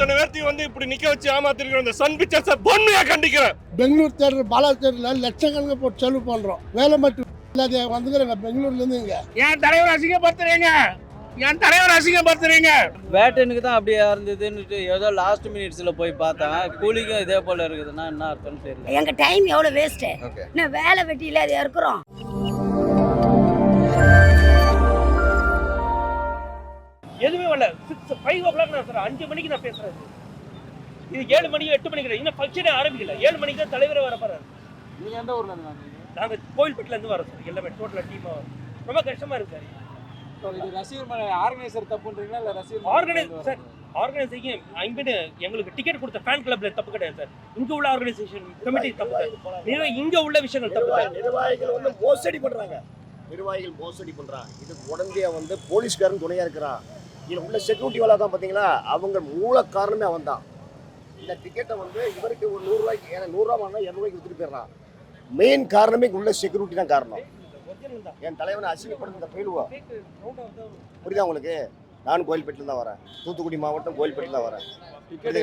அத்தனை பேர்த்தையும் வந்து இப்படி நிக்க வச்சு ஏமாத்திருக்கிற இந்த சன் பிக்சர்ஸை பொண்மையா கண்டிக்கிறேன். பெங்களூர் தேட்டர் பாலாஜி தேட்டரில் லட்சக்கணக்கு போட்டு செலவு பண்ணுறோம் வேலை மட்டும் இல்லாத வந்துக்கிறேங்க பெங்களூர்லேருந்து இங்கே. என் தலைவர் அசிங்கப்படுத்துறீங்க. என் தலைவர் அசிங்கப்படுத்துறீங்க. பேட்டனுக்கு தான் அப்படியே இருந்ததுன்னுட்டு ஏதோ லாஸ்ட் மினிட்ஸில் போய் பார்த்தேன். கூலிக்கும் இதே போல் இருக்குதுன்னா என்ன அர்த்தம்னு தெரியல. எங்க டைம் எவ்வளவு வேஸ்ட் இன்னும் வேலை வெட்டி இல்லாத இருக்கிறோம்? நான் சார். அஞ்சு மணிக்கு நான் பேசுறேன் இது ஏழு மணிக்கு எட்டு மணிக்கு இன்னும் ஃபங்க்ஷனே ஆரம்பிக்கல. ஏழு மணிக்கு தான் தலைவரே வர போறாரு. நீங்க எந்த ஊர்ல இருந்து நாங்க கோயில்பட்டில இருந்து வரோம் சார். எல்லாமே டோட்டலா டீமா வரோம். ரொம்ப கஷ்டமா இருக்கு சார். இது ரசிகர் ஆர்கனைசர் தப்புன்றீங்களா இல்ல ரசிகர் ஆர்கனைஸ் சார் ஆர்கனைசேஷன் ஐம்பது எங்களுக்கு டிக்கெட் கொடுத்த ஃபேன் கிளப்ல தப்பு கிடையாது சார். இங்க உள்ள ஆர்கனைசேஷன் கமிட்டி தப்பு சார் இங்க உள்ள விஷயங்கள் தப்பு சார் நிர்வாகிகள் வந்து மோசடி பண்றாங்க. நிர்வாகிகள் மோசடி பண்றாங்க இதுக்கு உடனே வந்து போலீஸ்காரன் துணையா இருக்கிறான் இதுல உள்ள செக்யூரிட்டி வேலை தான் பாத்தீங்களா? அவங்க மூல காரணமே அவன் தான் இந்த டிக்கெட்டை வந்து இவருக்கு ஒரு நூறு ரூபாய்க்கு ஏன்னா நூறுரூவா வாங்கினா இரநூறுவாய்க்கு வித்துட்டு போயிடுறான். மெயின் காரணமே உள்ள செக்யூரிட்டி தான் காரணம். என் தலைவனை அசிங்கப்படுத்த the- புரியுதா உங்களுக்கு? நான் கோயில்பேட்டில் தான் வரேன். தூத்துக்குடி மாவட்டம் கோயில்பேட்டில் தான் வரேன்.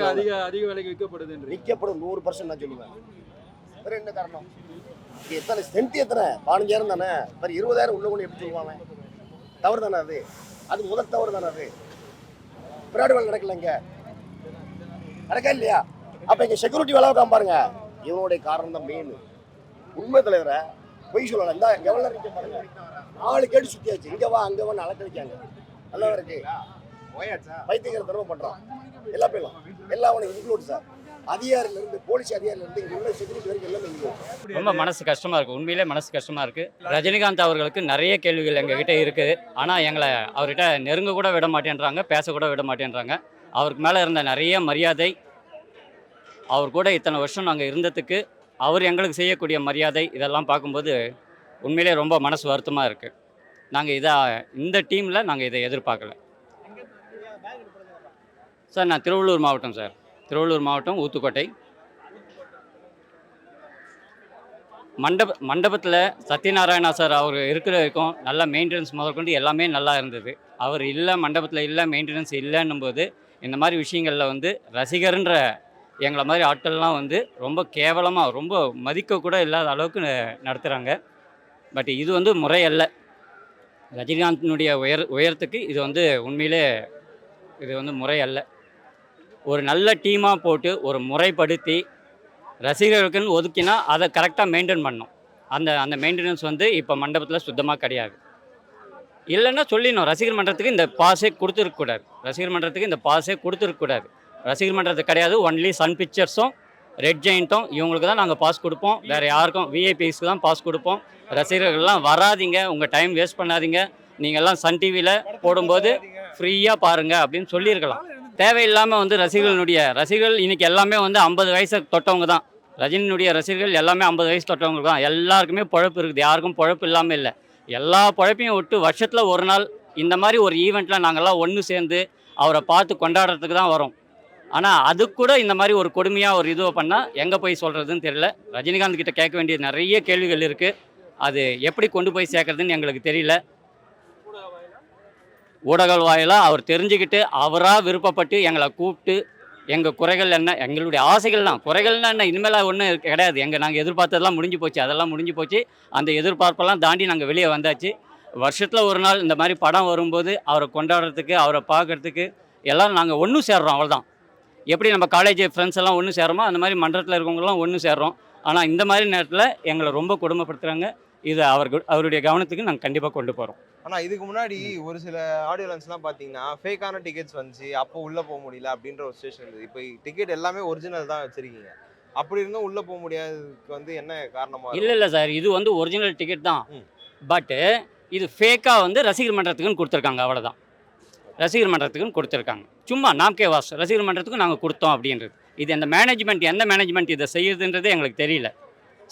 அதிக அதிக விலைக்கு விற்கப்படுதுன்றீங்க. நிற்கப்படும் நூறு பர்சன்ட் நான் சொல்லுவேன். வேற என்ன காரணம்? இது எத்தனை ஸ்ட்ரென்த் எத்தனை? பதினஞ்சாயிரம் தானே? வேற இருபதாயிரம் உள்ள கொண்டு எப்படி சொல்லுவாங்க தவறு தானே அது? அது முதல் தவறு தானே அது? பிராடு வேலை நடக்கல இங்க. நடக்கா இல்லையா? அப்ப இங்க செக்யூரிட்டி வேலை வைக்காம பாருங்க. இவனுடைய காரணம் தான் மெயின் உண்மை தலைவரை பொய் சொல்லலாம் இந்த எவ்வளவு நேரம் நிக்க பாருங்க. நாலு கேட்டு சுத்தியாச்சு. இங்க வா அங்க வா அலக்கழிக்காங்க நல்லா இருக்கு. வைத்தியங்கிற தர்மம் பண்றான். எல்லா பேரும் எல்லாம் அவனை இன்க்ளூட் சார் அதிகாரிலிருந்து போலீஸ் அதிகாரிலிருந்து இங்கே உள்ள செக்யூரிட்டி வரைக்கும் எல்லாமே இங்கே ரொம்ப மனசு கஷ்டமாக இருக்குது உண்மையிலே மனசு கஷ்டமாக இருக்குது ரஜினிகாந்த் அவர்களுக்கு நிறைய கேள்விகள் எங்ககிட்ட இருக்குது ஆனால் எங்களை அவர்கிட்ட நெருங்க கூட விட மாட்டேன்றாங்க பேசக்கூட விட மாட்டேன்றாங்க. அவருக்கு மேலே இருந்த நிறைய மரியாதை அவர் கூட இத்தனை வருஷம் நாங்கள் இருந்ததுக்கு அவர் எங்களுக்கு செய்யக்கூடிய மரியாதை இதெல்லாம் பார்க்கும்போது உண்மையிலே ரொம்ப மனசு வருத்தமாக இருக்குது நாங்கள் இதை இந்த டீமில் நாங்கள் இதை எதிர்பார்க்கல. சார் நான் திருவள்ளூர் மாவட்டம் சார். திருவள்ளூர் மாவட்டம் ஊத்துக்கோட்டை. மண்டப மண்டபத்தில் சத்யநாராயணா சார் அவர் இருக்கிற வரைக்கும் நல்லா மெயின்டெனன்ஸ் முதற்கொண்டு எல்லாமே நல்லா இருந்தது. அவர் இல்லை மண்டபத்தில் இல்லை மெயின்டெனன்ஸ் இல்லைன்னும் போது இந்த மாதிரி விஷயங்களில் வந்து ரசிகர்ன்ற எங்களை மாதிரி ஆட்கள்லாம் வந்து ரொம்ப கேவலமாக ரொம்ப மதிக்க கூட இல்லாத அளவுக்கு நடத்துகிறாங்க பட் இது வந்து முறையல்ல ரஜினிகாந்தினுடைய உயர் உயரத்துக்கு இது வந்து உண்மையிலே இது வந்து முறையல்ல ஒரு நல்ல டீமாக போட்டு ஒரு முறைப்படுத்தி ரசிகர்களுக்குன்னு ஒதுக்கினா அதை கரெக்டாக மெயின்டைன் பண்ணும் அந்த அந்த மெயின்டெனன்ஸ் வந்து இப்போ மண்டபத்தில் சுத்தமாக கிடையாது. இல்லைன்னா சொல்லிடணும் ரசிகர் மன்றத்துக்கு இந்த பாஸே கொடுத்துருக்கக்கூடாது ரசிகர் மன்றத்துக்கு இந்த பாஸே கொடுத்துருக்கக்கூடாது ரசிகர் மன்றத்துக்கு கிடையாது ஒன்லி சன் பிக்சர்ஸும் ரெட் ஜெயிண்ட்டும் இவங்களுக்கு தான் நாங்கள் பாஸ் கொடுப்போம். வேறு யாருக்கும் விஐபிஸ்க்கு தான் பாஸ் கொடுப்போம். ரசிகர்கள்லாம் வராதீங்க உங்கள் டைம் வேஸ்ட் பண்ணாதீங்க. நீங்கள்லாம் சன் டிவியில் போடும்போது ஃப்ரீயாக பாருங்கள் அப்படின்னு சொல்லியிருக்கலாம். தேவையில்லாமல் வந்து ரசிகர்களுடைய ரசிகர்கள் இன்றைக்கி எல்லாமே வந்து ஐம்பது வயசு தொட்டவங்க தான் ரஜினியினுடைய ரசிகர்கள் எல்லாமே ஐம்பது வயசு தொட்டவங்க தான். எல்லாருக்குமே பொழப்பு இருக்குது. யாருக்கும் பழப்பு இல்லாமல் இல்லை. எல்லா பழப்பையும் விட்டு வருஷத்தில் ஒரு நாள் இந்த மாதிரி ஒரு ஈவெண்ட்டில் நாங்கள்லாம் ஒன்று சேர்ந்து அவரை பார்த்து கொண்டாடுறதுக்கு தான் வரோம். ஆனால் அது கூட இந்த மாதிரி ஒரு கொடுமையாக ஒரு இதுவை பண்ணால் எங்கே போய் சொல்கிறதுன்னு தெரியல. ரஜினிகாந்த் கிட்ட கேட்க வேண்டிய நிறைய கேள்விகள் இருக்குது அது எப்படி கொண்டு போய் சேர்க்குறதுன்னு எங்களுக்கு தெரியல. ஊடகங்கள் வாயிலாக அவர் தெரிஞ்சுக்கிட்டு அவராக விருப்பப்பட்டு எங்களை கூப்பிட்டு எங்கள் குறைகள் என்ன எங்களுடைய ஆசைகள்லாம் குறைகள்னா என்ன இனிமேல் ஒன்றும் கிடையாது. எங்கள் நாங்கள் எதிர்பார்த்ததெல்லாம் முடிஞ்சு போச்சு அதெல்லாம் முடிஞ்சு போச்சு. அந்த எதிர்பார்ப்பெல்லாம் தாண்டி நாங்கள் வெளியே வந்தாச்சு. வருஷத்தில் ஒரு நாள் இந்த மாதிரி படம் வரும்போது அவரை கொண்டாடுறதுக்கு அவரை பார்க்கறதுக்கு எல்லாம் நாங்கள் ஒன்றும் சேர்றோம் அவ்வளோதான் எப்படி நம்ம காலேஜ் ஃப்ரெண்ட்ஸ் எல்லாம் ஒன்று சேர்றோமோ அந்த மாதிரி மன்றத்தில் இருக்கவங்களாம் ஒன்று சேர்றோம். ஆனால் இந்த மாதிரி நேரத்தில் எங்களை ரொம்ப கொடுமைப்படுத்துகிறாங்க இது அவர் அவருடைய கவனத்துக்கு நாங்கள் கண்டிப்பாக கொண்டு போகிறோம் ஆனா இதுக்கு முன்னாடி ஒரு சில ஆடியோ லான்ச்லாம் பாத்தீங்கன்னா ஃபேக்கான டிக்கெட்ஸ் வந்துச்சு அப்போ உள்ள போக முடியல அப்படின்ற ஒரு ஸ்டேஷன் இருந்தது. இப்போ டிக்கெட் எல்லாமே ஒரிஜினல் தான் வச்சிருக்கீங்க. அப்படி இருந்தும் உள்ள போக முடியாததுக்கு வந்து என்ன காரணமா இல்லை இல்லை சார் இது வந்து ஒரிஜினல் டிக்கெட் தான். பட்டு இது ஃபேக்காக வந்து ரசிகர் மன்றத்துக்குன்னு கொடுத்துருக்காங்க அவ்வளோதான் ரசிகர் மன்றத்துக்குன்னு கொடுத்துருக்காங்க. சும்மா நாம் கே வாஸ் ரசிகர் மன்றத்துக்கு நாங்கள் கொடுத்தோம் அப்படின்றது. இது அந்த மேனேஜ்மெண்ட் எந்த மேனேஜ்மெண்ட் இதை செய்யுதுன்றது எங்களுக்கு தெரியல.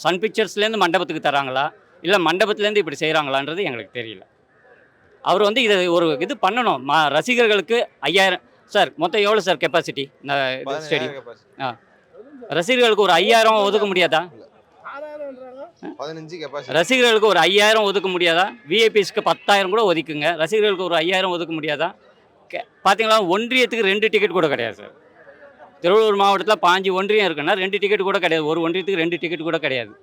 சன் பிக்சர்ஸ்லேருந்து மண்டபத்துக்கு தராங்களா? இல்லை மண்டபத்துலேருந்து இப்படி செய்கிறாங்களான்றது எங்களுக்கு தெரியல. அவர் வந்து இதை ஒரு இது பண்ணணும். ம ரசிகர்களுக்கு ஐயாயிரம் சார் மொத்தம் எவ்வளோ சார் கெப்பாசிட்டி இந்த இது ஸ்டேடியம் பதினஞ்சாயிரம் ரசிகர்களுக்கு ஒரு ஐயாயிரம் ஒதுக்க முடியாதா? ரசிகர்களுக்கு ஒரு ஐயாயிரம் ஒதுக்க முடியாதா? விஐபிஸ்க்கு பத்தாயிரம் கூட ஒதுக்குங்க. ரசிகர்களுக்கு ஒரு ஐயாயிரம் ஒதுக்க முடியாதா? பார்த்தீங்களா ஒன்றியத்துக்கு ரெண்டு டிக்கெட் கூட கிடையாது சார். திருவள்ளூர் மாவட்டத்தில் பாஞ்சு ஒன்றியம் இருக்குன்னா ரெண்டு டிக்கெட் கூட கிடையாது. ஒரு ஒன்றியத்துக்கு ரெண்டு டிக்கெட் கூட கிடையாது.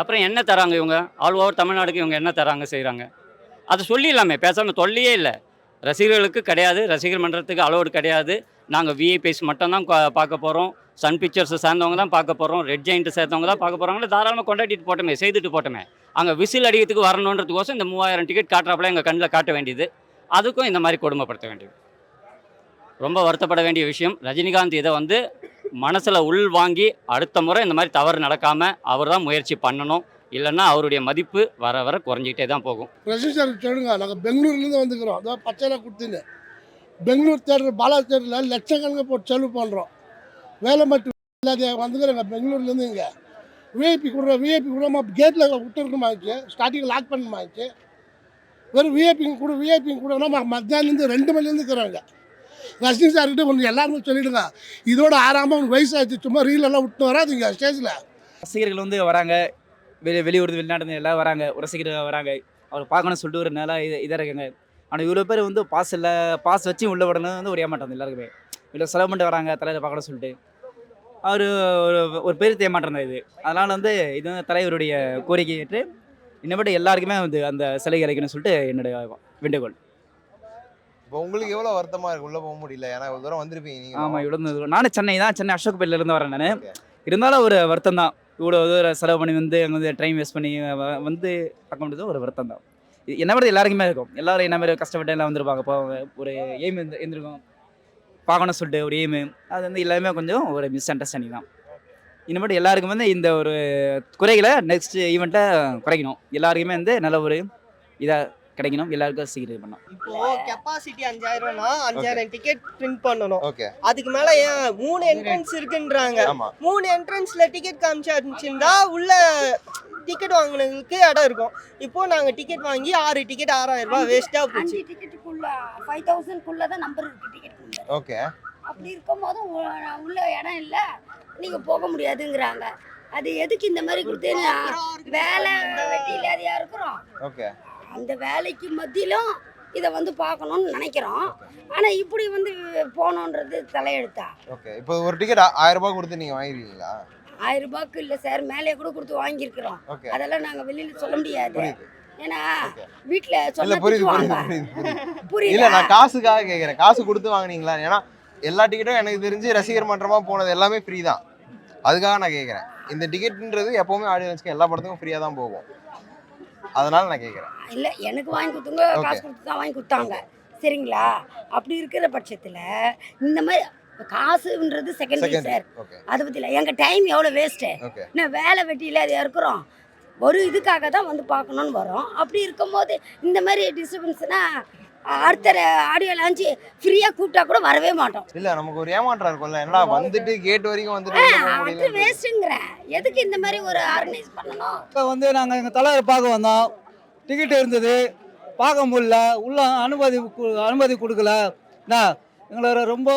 அப்புறம் என்ன தராங்க இவங்க? ஆல் ஓவர் தமிழ்நாடுக்கு இவங்க என்ன தராங்க செய்கிறாங்க அதை சொல்லிடலாமே பேசாமல் தொல்லையே இல்லை. ரசிகர்களுக்கு கிடையாது ரசிகர் மன்றத்துக்கு அலோடு கிடையாது. நாங்கள் விஐபிஎஸ் மட்டும்தான் பார்க்க போகிறோம் சன் பிக்சர்ஸை சேர்ந்தவங்க தான் பார்க்க போகிறோம் ரெட் ஜெயிண்ட்டை சேர்ந்தவங்க தான் பார்க்க போகிறாங்களே தாராளமாக கொண்டாடிட்டு போட்டோமே செய்துட்டு போட்டோமே. அங்கே விசில் அடிக்கிறதுக்கு வரணுன்றதுக்கோசம் இந்த மூவாயிரம் டிக்கெட் காட்டுறாப்புல எங்கள் கண்ணில் காட்ட வேண்டியது. அதுக்கும் இந்த மாதிரி கொடுமைப்படுத்த வேண்டியது. ரொம்ப வருத்தப்பட வேண்டிய விஷயம். ரஜினிகாந்த் இதை வந்து மனசில் உள் வாங்கி அடுத்த முறை இந்த மாதிரி தவறு நடக்காமல் அவர் தான் முயற்சி பண்ணணும். இல்லைன்னா அவருடைய மதிப்பு வர வர குறைஞ்சிக்கிட்டே தான் போகும். ரெஜிஸ்டர் தேடுங்க நாங்கள் பெங்களூர்லேருந்து வந்துக்கிறோம். அதான் பச்சையில் கொடுத்துன்னு பெங்களூர் தேடுற பாலா தேட்டரில் லட்சக்கணக்கு போட்டு செலவு பண்ணுறோம் வேலை மட்டும் இல்லாத வந்துக்கிறோங்க பெங்களூர்லேருந்து இங்கே. விஐபி கொடுற விஐபி கூட கேட்டில் விட்டுருக்குமாச்சு ஸ்டார்டிங் லாக் பண்ணுமாச்சு வெறும் விஐபிங்க கூட விஐபிங்க கூட மத்தியானத்துலேருந்து ரெண்டு மணிலேருந்து இருக்கிறாங்க. ரஜினி சார்கிட்ட ஒன்று எல்லாருமே சொல்லிடுங்க. இதோட ஆறாமல் அவனுக்கு வயசாச்சு சும்மா ரீலெல்லாம் விட்டு வராதுங்க ஸ்டேஜில் ரசிகர்கள் வந்து வராங்க. வெளி வெளியூர் வெளிநாட்டு எல்லாம் வராங்க. ரசிகர்கள் வராங்க. அவர் பார்க்கணும்னு சொல்லிட்டு ஒரு நல்லா இது இதாக இருக்காங்க. ஆனால் இவ்வளோ பேர் வந்து பாஸ் இல்லை பாஸ் வச்சு உள்ள விடணும் வந்து ஒரு ஏமாற்றம் எல்லாருக்குமே. இவ்வளோ செலவு பண்ணிட்டு வராங்க தலைவர் பார்க்கணும்னு சொல்லிட்டு. அவர் ஒரு ஒரு பெரிய ஏமாற்றம் தான் இது. அதனால் வந்து இது வந்து தலைவருடைய கோரிக்கை ஏற்று இன்னமேட்டு எல்லாருக்குமே வந்து அந்த சிலை கிடைக்கணும்னு சொல்லிட்டு என்னுடைய வேண்டுகோள். இப்போ உங்களுக்கு எவ்வளவு வருத்தமா இருக்கு? உள்ள போக முடியல. ஏன்னா இவ்வளவு தூரம் வந்திருப்பீங்க நீங்க. ஆமாம் இவ்வளோ தூரம். நானும் சென்னை தான். சென்னை அசோக் பேட்ல இருந்து வரேன் நான். இருந்தாலும் ஒரு வருத்தம் தான் இவ்வளோ தூரம் செலவு பண்ணி வந்து அங்கே வந்து ட்ரெயின் வேஸ்ட் பண்ணி வந்து பார்க்க முடியாது ஒரு வருத்தம் தான் இது என்ன மாதிரி எல்லாருக்குமே இருக்கும். எல்லாரும் என்ன மாதிரி கஷ்டப்பட்டு எல்லாம் வந்திருப்பாங்க. இப்போ ஒரு எய்ம் இருந்து இருந்திருக்கும் பார்க்கணும்னு சொல்லிட்டு ஒரு எய்மு அது வந்து எல்லாமே கொஞ்சம் ஒரு மிஸ் அண்டர்ஸ்டாண்டிங் தான். இனிமேட்டு எல்லாருக்கும் வந்து இந்த ஒரு குறைகளை நெக்ஸ்ட் ஈவெண்ட்டை குறைக்கணும். எல்லாருக்குமே வந்து நல்ல ஒரு இதாக கிடைக்கணும். எல்லாருக்கும் சீக்கிரம் இது பண்ணணும் இப்போ கெப்பாசிட்டி அஞ்சாயிரம்னா அஞ்சாயிரம் டிக்கெட் பிரிண்ட் பண்ணணும். ஓகே அதுக்கு மேல ஏன் மூணு என்ட்ரன்ஸ் இருக்குன்றாங்க. மூணு என்ட்ரன்ஸ்ல டிக்கெட் காமிச்சிருந்தா உள்ள டிக்கெட் வாங்குனதுக்கு இடம் இருக்கும். இப்போ நாங்க டிக்கெட் வாங்கி ஆறு டிக்கெட் ஆறாயிரம் ரூபாய் வேஸ்டா போச்சு. டிக்கெட்டுக்குள்ள ஃபைவ் தௌசண்ட்குள்ள தான் நம்பர் இருக்கு டிக்கெட் ஓகே அப்படி இருக்கும்போது உ- உள்ள இடம் இல்லை. நீங்க போக முடியாதுங்கிறாங்க. அது எதுக்கு இந்த மாதிரி கொடுத்து வேலை வெட்டி இல்லாதையா இருக்கிறோம். ஓகே அந்த வேலைக்கு மத்தியிலும் இதை வந்து பார்க்கணும்னு நினைக்கிறோம். ஆனா இப்படி வந்து போகணுன்றது தலையெழுத்தா? ஓகே. இப்போ ஒரு டிக்கெட் ஆயிரம் ரூபாய் கொடுத்து நீங்க வாங்கிருக்கீங்களா? ஆயிரம் ரூபாய்க்கு இல்லை சார். மேலே கூட கொடுத்து வாங்கியிருக்கிறோம். அதெல்லாம் நாங்க வெளியில சொல்ல முடியாது. ஏன்னா. வீட்டுல சொல்ல புரியுது புரியுது இல்ல நான் காசுக்காக கேக்குறேன். காசு கொடுத்து வாங்குனீங்களா? ஏன்னா எல்லா டிக்கெட்டும் எனக்கு தெரிஞ்சு ரசிகர் மன்றமா போனது எல்லாமே ஃப்ரீ தான். அதுக்காக நான் கேக்குறேன். இந்த டிக்கெட்ன்றது எப்பவுமே ஆடியன்ஸ்க்கு எல்லா படத்துக்கும் ஃப்ரீயா தான் போகும். அதனால நான் கேக்குறேன். இல்ல எனக்கு வாங்கி கொடுத்தவங்க. காசு கொடுத்து தான் வாங்கி கொடுத்தாங்க. சரிங்களா? அப்படி இருக்கிற பட்சத்துல இந்த மாதிரி காசுன்றது செகண்டரி செகண்ட் சார் அதை பத்தி இல்லை எங்க டைம் எவ்வளோ வேஸ்ட்டு நான் வேலை வெட்டியில அது இருக்கிறோம். ஒரு இதுக்காக தான் வந்து பார்க்கணுன்னு வரோம். அப்படி இருக்கும்போது இந்த மாதிரி டிஸ்டர்பன்ஸ்னா அடுத்த ஆடியோ லான்ச்சு ஃப்ரீயாக கூப்பிட்டா கூட வரவே மாட்டோம். இல்ல நமக்கு ஒரு ஏமாற்றம் இருக்கும்ல. என்னடா வந்துட்டு கேட் வரைக்கும் வந்துட்டு அது வேஸ்ட்டுங்கிறேன் எதுக்கு இந்த மாதிரி ஒரு ஆர்கனைஸ் பண்ணணும்? இப்போ வந்து நாங்கள் எங்கள் தலைவர் பார்க்க வந்தோம். டிக்கெட் இருந்தது. பார்க்க முடியல. உள்ள அனுமதி அனுமதி கொடுக்கல. என்ன எங்களை ரொம்ப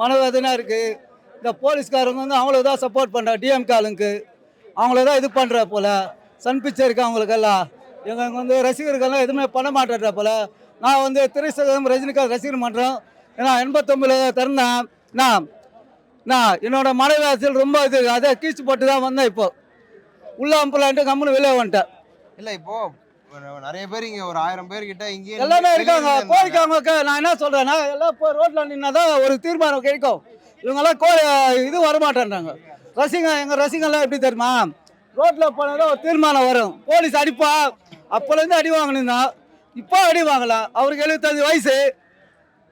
மனவேதனையாக இருக்குது இந்த போலீஸ்காரங்க வந்து அவங்களுக்கு தான் சப்போர்ட் பண்ணுற டிஎம்கே ஆளுங்களுக்கு. அவங்கள தான் இது பண்ணுற போல. சன் பிக்சருக்கு அவங்களுக்கெல்லாம். எங்களுக்கு வந்து ரசிகர்கள்லாம் எதுவுமே பண்ண மாட்டேன்ற போல. நான் வந்து திரைசகம் ரஜினிகாந்த் ரசிகர் மன்றம். ஏன்னா எண்பத்தொம்பதில் திறந்தேன் நான் நான் என்னோட மனவேதத்தில் ரொம்ப இது அதை கீச்சு போட்டு தான் வந்தேன் இப்போ. உள்ள அம்பலான்ட்டு கம்முன்னு வெளியே வந்துட்டேன். இல்ல இப்போ நிறைய பேர் இங்க ஒரு ஆயிரம் பேர் கிட்ட இங்கே எல்லாமே இருக்காங்க. கோரிக்காங்க நான் என்ன சொல்றேன்னா எல்லாம் இப்போ ரோட்ல நின்னா தான் ஒரு தீர்மானம் கிடைக்கும். இவங்கெல்லாம் கோ இது வரமாட்டேன்றாங்க. ரசிங்க எங்க ரசிகெல்லாம் எப்படி தெரியுமா? ரோட்ல போனதான் ஒரு தீர்மானம் வரும். போலீஸ் அடிப்பா. அப்போலேருந்து அடி வாங்கினா இப்போ அடி வாங்கலாம் அவருக்கு எழுபத்தஞ்சு வயசு.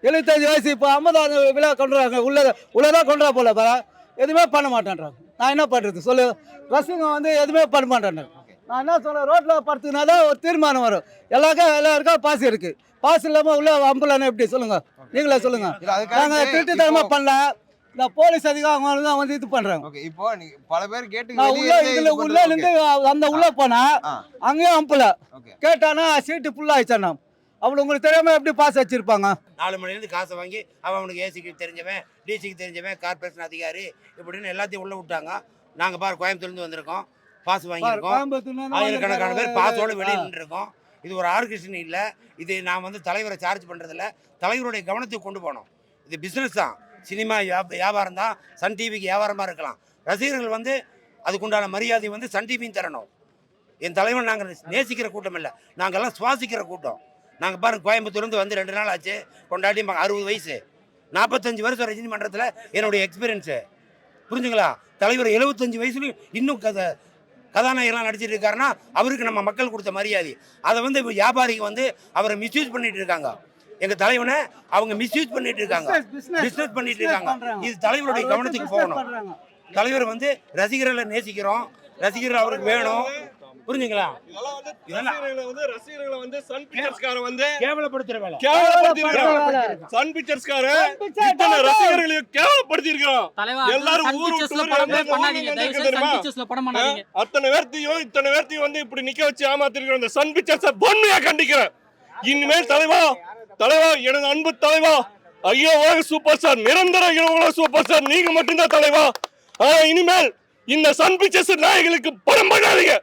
எழுபத்தஞ்சு வயசு இப்போ ஐம்பதாவது விழா கொண்டுறாங்க உள்ள உள்ளதான் கொண்டுறா போல பாரு. எதுவுமே பண்ண மாட்டேன்றாங்க. நான் என்ன பண்ணுறது சொல்லு. ரசிகம் வந்து எதுவுமே பண்ண மாட்டேன்றாங்க. நான் என்ன சொல்றேன்? ரோட்டில் படுத்துனா தான் ஒரு தீர்மானம் வரும். எல்லாருக்கும் எல்லாருக்கும் பாஸ் இருக்கு. பாஸ் இல்லாமல் உள்ள அம்புலான்னு எப்படி? சொல்லுங்க. நீங்களே சொல்லுங்க. இல்ல அது நாங்கள். திருட்டுத்தனமாக பண்ணல. இந்த போலீஸ் அதிகாரம் தான் வந்து இது பண்றாங்க. ஓகே இப்போ நீங்க பல பேர் வெளியே உள்ள இருந்தே இதுல இது உள்ள இருந்து அந்த உள்ள போனா. அங்கேயும் அம்பல ஓகே கேட்டானா சீட்டு ஃபுல்லா ஆயிடுச்சானா அப்படி உங்களுக்கு தெரியாம எப்படி பாஸ் வச்சிருப்பாங்க? நாலு மணிலேருந்து காசை வாங்கி அவன் அவனுக்கு ஏசிக்கு தெரிஞ்சவன் டிசிக்கு தெரிஞ்சவன் கார்பரேஷன் அதிகாரி இப்படின்னு எல்லாத்தையும் உள்ள விட்டாங்க. நாங்கள் பாரு கோயம்புத்தூர்லேருந்து வந்திருக்கோம். பாஸ் வாங்கியிருக்கோம். கோயம்புத்தூர்ல ஆயிரக்கணக்கான பேர் பாஸோட வெளியில் நின்றுருக்கோம். இது ஒரு ஆர்கனைசேஷன் இல்லை. இது நான் வந்து தலைவரை சார்ஜ் பண்ணுறதில்ல தலைவருடைய கவனத்துக்கு கொண்டு போனோம். இது பிஸ்னஸ் தான். சினிமா வியா- வியாபாரம் தான் சன் டிவிக்கு வியாபாரமாக இருக்கலாம். ரசிகர்கள் வந்து அதுக்குண்டான மரியாதை வந்து சன் டிவியும் தரணும். என் தலைவன் நாங்கள் நேசிக்கிற கூட்டம் இல்லை. நாங்கள்லாம் சுவாசிக்கிற கூட்டம். நாங்கள் பாருங்கள் கோயம்புத்தூர்லேருந்து வந்து ரெண்டு நாள் ஆச்சு. கொண்டாடி அறுபது வயசு. நாற்பத்தஞ்சு வருஷம் ரஜினி மன்றத்தில் என்னுடைய எக்ஸ்பீரியன்ஸு புரிஞ்சுங்களா? தலைவர் எழுபத்தஞ்சு வயசுலையும் இன்னும் கதை கதாநாயகர்லாம் நடிச்சிட்டு இருக்காருன்னா அவருக்கு நம்ம மக்கள் கொடுத்த மரியாதை. அதை வந்து இப்போ வியாபாரிக்கு வந்து அவரை மிஸ்யூஸ் பண்ணிட்டு இருக்காங்க. எங்க தலைவனை அவங்க மிஸ்யூஸ் பண்ணிட்டு இருக்காங்க பிசினஸ் பண்ணிட்டு இருக்காங்க இது தலைவருடைய கவனத்துக்கு போகணும். தலைவர் வந்து ரசிகர்களை நேசிக்கிறோம். ரசிகர்கள் அவருக்கு வேணும். புரிஞ்சுங்களா? ரசிகர்களை வந்து ரசிகர்களை வந்து சன் பிக்சர்ஸ்காரன் வந்து கேவலப்படுத்துற வேலை. கேவலப்படுத்தி இருக்கான் சன் பிக்சர்ஸ்காரன் இத்தனை ரசிகர்களையும் கேவலப்படுத்தி இருக்கான் எல்லாரும் ஊர் விட்டு அத்தனை பேர்த்தையும் இத்தனை பேர்த்தையும் வந்து இப்படி நிக்க வச்சு ஏமாத்திருக்கிற இந்த சன் பிக்சர்ஸ வன்மையா கண்டிக்கிறேன். இனிமேல் தலைவா தலைவா எனது அன்பு தலைவா. ஐயோ உலக சூப்பர் ஸ்டார் நிரந்தர உலக சூப்பர் ஸ்டார் நீங்க மட்டும்தான் தலைவா. ஆனா இனிமேல் இந்த சன் பிக்சர்ஸ் நாயகளுக்கு படம் பண்ணாதீங்க.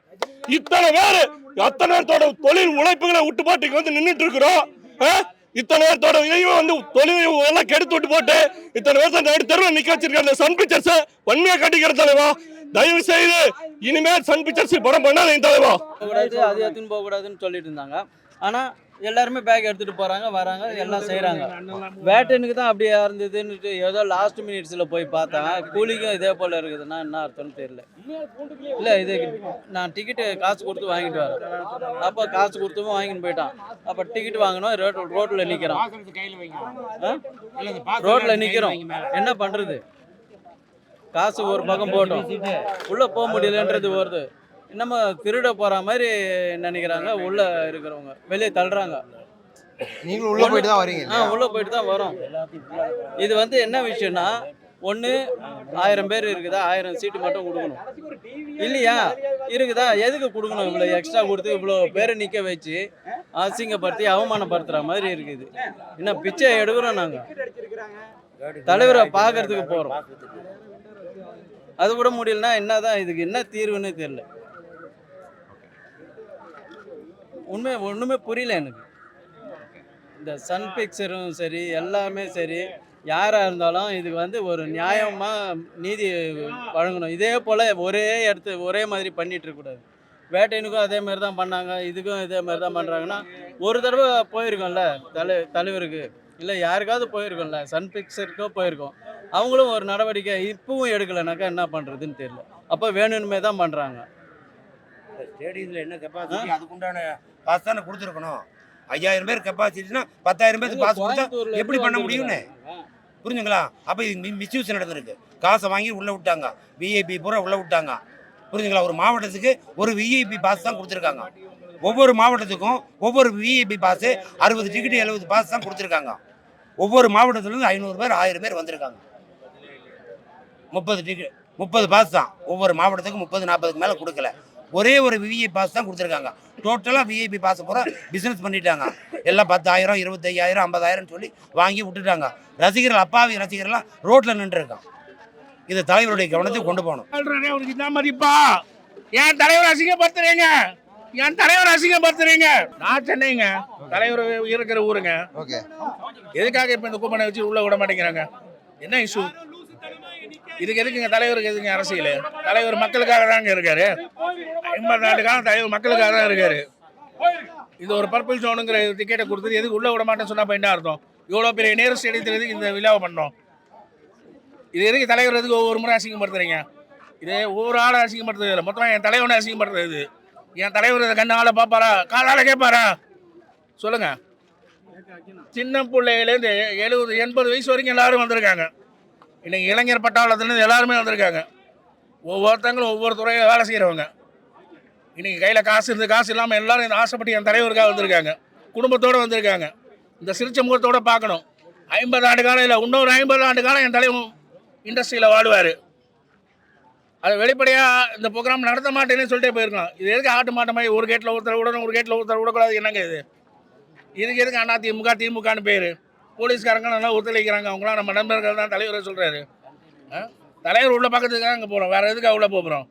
இத்தனை பேரு அத்தனை நேரத்தோட தொழில் உழைப்புகளை விட்டு போட்டு வந்து நின்னுட்டு இருக்கிறோம் ஆ? இத்தனை நேரத்தோட இதையும் வந்து தொழில் எல்லாம் கெடுத்து விட்டு போட்டு இத்தனை வருஷம் நடு தெருவில் நிக்க வச்சிருக்க அந்த சன் பிக்சர்ஸ் வன்மையா கட்டிக்கிற தலைவா. தயவு செய்து இனிமேல் சன் பிக்சர்ஸ் படம் பண்ணாதீங்க தலைவா. போகக்கூடாது அது போகக்கூடாதுன்னு சொல்லிட்டு இருந்தாங்க. ஆனா எல்லாருமே பேக் எடுத்துகிட்டு போகிறாங்க வராங்க எல்லாம் செய்கிறாங்க வேட்டனுக்கு தான் அப்படியே இருந்ததுன்னுட்டு ஏதோ லாஸ்ட் மினிட்ஸில் போய் பார்த்தேன். கூலிக்கும் இதே போல் இருக்குதுன்னா என்ன அர்த்தம்னு தெரியல. இல்லை இது நான் டிக்கெட்டு காசு கொடுத்து வாங்கிட்டு வரேன். அப்போ காசு கொடுத்தும் வாங்கிட்டு போயிட்டான். அப்போ டிக்கெட் வாங்கணும் ரோட் ரோட்டில் நிற்கிறான் ரோட்டில் நிற்கிறோம் என்ன பண்ணுறது காசு ஒரு பக்கம் போட்டோம். உள்ளே போக முடியலன்றது வருது நம்ம திருட போற மாதிரி நினைக்கிறாங்க. உள்ள இருக்கிறவங்க. வெளியே தள்ளுறாங்க. நீங்களும் உள்ள போயிட்டு தான் வரீங்க ஆ உள்ள போயிட்டு தான் வரோம். இது வந்து என்ன விஷயம்னா ஒன்று ஆயிரம் பேர் இருக்குதா? ஆயிரம் சீட்டு மட்டும் கொடுக்கணும். இல்லையா? இருக்குதா? எதுக்கு கொடுக்கணும்? இவ்வளோ எக்ஸ்ட்ரா கொடுத்து இவ்வளோ பேரை நிற்க வச்சு அசிங்கப்படுத்தி அவமானப்படுத்துகிற மாதிரி இருக்குது. இன்னும் பிச்சை எடுக்கிறோம் நாங்கள் தலைவரை பார்க்கறதுக்கு போகிறோம் அது கூட முடியலன்னா என்னதான் இதுக்கு என்ன தீர்வுன்னு தெரியல. உண்மை ஒன்றுமே புரியல எனக்கு. இந்த சன் பிக்சரும் சரி எல்லாமே சரி யாராக இருந்தாலும் இதுக்கு வந்து ஒரு நியாயமாக நீதி வழங்கணும். இதே போல் ஒரே இடத்து ஒரே மாதிரி பண்ணிகிட்டு இருக்கக்கூடாது வேட்டையனுக்கும் அதே மாதிரி தான் பண்ணாங்க இதுக்கும் இதே மாதிரி தான் பண்ணுறாங்கன்னா ஒரு தடவை போயிருக்கோம்ல தலை தலைவருக்கு. இல்லை யாருக்காவது போயிருக்கோம்ல சன் பிக்சருக்கோ போயிருக்கோம். அவங்களும் ஒரு நடவடிக்கை இப்பவும் எடுக்கலைனாக்கா என்ன பண்ணுறதுன்னு தெரியல. அப்போ வேணும்னுமே தான் பண்ணுறாங்க ஸ்டேடியத்தில் என்ன கெப்பாசிட்டி அதுக்குண்டான பாஸ் தானே கொடுத்துருக்கணும். ஐயாயிரம் பேர் கெப்பாசிட்டினா பத்தாயிரம் பேருக்கு பாஸ் கொடுத்தா எப்படி பண்ண முடியும்னு? புரிஞ்சுங்களா? அப்போ இது மிஸ்யூஸ் நடந்திருக்கு. காசை வாங்கி உள்ளே விட்டாங்க. விஐபி பூரா உள்ளே விட்டாங்க. புரிஞ்சுங்களா? ஒரு மாவட்டத்துக்கு ஒரு விஐபி பாஸ் தான் கொடுத்துருக்காங்க. ஒவ்வொரு மாவட்டத்துக்கும் ஒவ்வொரு விஐபி பாஸ் அறுபது டிக்கெட் எழுபது பாஸ் தான் கொடுத்துருக்காங்க. ஒவ்வொரு மாவட்டத்துலேருந்து ஐநூறு பேர் ஆயிரம் பேர் வந்திருக்காங்க. முப்பது டிக்கெட் முப்பது பாஸ் தான். ஒவ்வொரு மாவட்டத்துக்கும் முப்பது நாற்பதுக்கு மேலே கொடுக்கல. ஒரே ஒரு விஐபி பாஸ் தான் கொடுத்துருக்காங்க. டோட்டலாக விஐபி பாஸ் பூரா பிஸ்னஸ் பண்ணிட்டாங்க. எல்லாம் பத்தாயிரம் இருபத்தையாயிரம் ஐம்பதாயிரம் சொல்லி வாங்கி விட்டுட்டாங்க. ரசிகர்கள் அப்பாவி ரசிகர்லாம் ரோட்டில் நின்றுருக்கான் இது தலைவருடைய கவனத்துக்கு கொண்டு போகணும். உனக்கு என்ன மதிப்பா? என் தலைவர் அசிங்கப்படுத்துறீங்க. என் தலைவர் அசிங்கப்படுத்துறீங்க. நான் சென்னைங்க. தலைவர் இருக்கிற ஊருங்க. ஓகே. எதுக்காக இப்ப இந்த கூப்பனை வச்சு உள்ள விட மாட்டேங்கிறாங்க? என்ன இஷ்யூ இதுக்கு எதுக்குங்க தலைவருக்கு எதுங்க அரசியல்? தலைவர் மக்களுக்காக தாங்க இருக்காரு. ஐம்பது நாட்டுக்கான காலம் தலைவர் மக்களுக்காக தான் இருக்காரு. இது ஒரு பர்பிள் ஜோனுங்கிற டிக்கெட்டை கொடுத்துட்டு எதுக்கு உள்ள விட மாட்டேன்னு சொன்னால் போய் என்ன அர்த்தம்? இவ்வளோ பெரிய நேரு ஸ்டேடியத்தில் எதுக்கு இந்த விழாவை பண்ணோம்? இது எதுக்கு தலைவர் எதுக்கு ஒவ்வொரு முறை அசிங்கப்படுத்துறீங்க? இது ஒவ்வொரு ஆளும் அசிங்கப்படுத்துறது இல்லை. மொத்தமாக என் தலைவனை அசிங்கப்படுத்துறது இது. என் தலைவர் இதை கண்ணு ஆளை பார்ப்பாரா காலால் கேட்பாரா? சொல்லுங்கள் சின்ன பிள்ளையிலேருந்து எழுபது எண்பது வயசு வரைக்கும் எல்லாரும் வந்திருக்காங்க. இன்றைக்கி இளைஞர் பட்டாளத்துலேருந்து எல்லாருமே வந்திருக்காங்க. ஒவ்வொருத்தங்களும் ஒவ்வொரு துறையில் வேலை செய்கிறவங்க இன்றைக்கி கையில் காசு இருந்து காசு இல்லாமல் எல்லோரும் இந்த ஆசைப்பட்டு என் தலைவருக்காக வந்திருக்காங்க. குடும்பத்தோடு வந்திருக்காங்க. இந்த சிரிச்ச முகத்தோடு பார்க்கணும். ஐம்பது ஆண்டு காலம் இல்லை இன்னொரு ஐம்பது ஆண்டு காலம் என் தலைவன் இண்டஸ்ட்ரியில் வாடுவார். அது வெளிப்படையாக இந்த ப்ரோக்ராம் நடத்த மாட்டேன்னு சொல்லிட்டே போயிருக்கோம் இது எதுக்கு ஆட்டு மாட்ட மாதிரி ஒரு கேட்டில் ஒருத்தர் விடணும் ஒரு கேட்டில் ஒருத்தர் விடக்கூடாது என்னங்க இது? இதுக்கு எதுக்கு அண்ணா திமுக திமுகன்னு பேர்? போலீஸ்காரங்க நல்லா ஒத்துழைக்கிறாங்க. அவங்களாம் நம்ம நண்பர்கள் தான் தலைவரை சொல்கிறாரு தலைவர் உள்ள பக்கத்துக்கு தான் அங்கே போகிறோம் வேறு எதுக்கு உள்ள போகிறோம்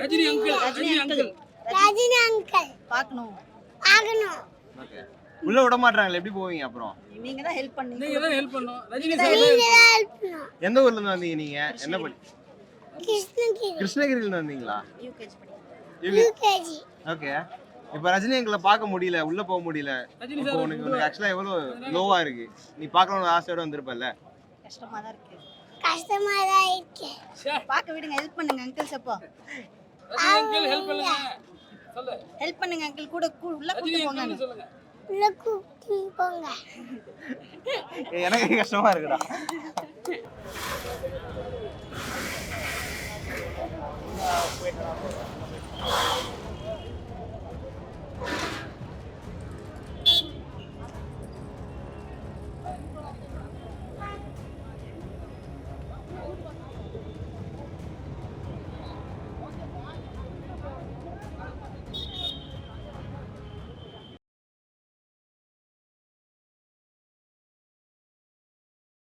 ரஜினி அங்கிள் ரஜினி அங்கிள் பார்க்கணும். பார்க்கணும். உள்ள விட மாட்டாங்களே எப்படி போவீங்க அப்புறம்? நீங்க தான் ஹெல்ப் பண்ணி நீங்க தான் ஹெல்ப் பண்ணும் ரஜினி எந்த ஊர்ல இருந்து வந்தீங்க நீங்க? என்ன பண்ணி கிருஷ்ணகிரியில இருந்து வந்தீங்களா? ஓகே இப்ப ரஜினி எங்களை பார்க்க முடியல உள்ள போக முடியல. இப்போ உனக்கு உனக்கு ஆக்சுவலா எவ்வளவு லோவா இருக்கு? நீ பார்க்கணும்னு ஆசையோட வந்திருப்பல்ல? கஷ்டமா தான் இருக்கு. கஷ்டமா தான் இருக்கு பார்க்க விடுங்க ஹெல்ப் பண்ணுங்க அங்கிள்ஸ் அப்போ ரஜினி அங்கிள் ஹெல்ப் பண்ணுங்க. சொல்லு. ஹெல்ப் பண்ணுங்க அங்கிள் கூட கூ- உள்ள கூட்டு போங்க அங்கிள் சொல்லுங்க. உள்ள கூட்டி போங்க. எனக்கு கஷ்டமா இருக்குடா. ஆ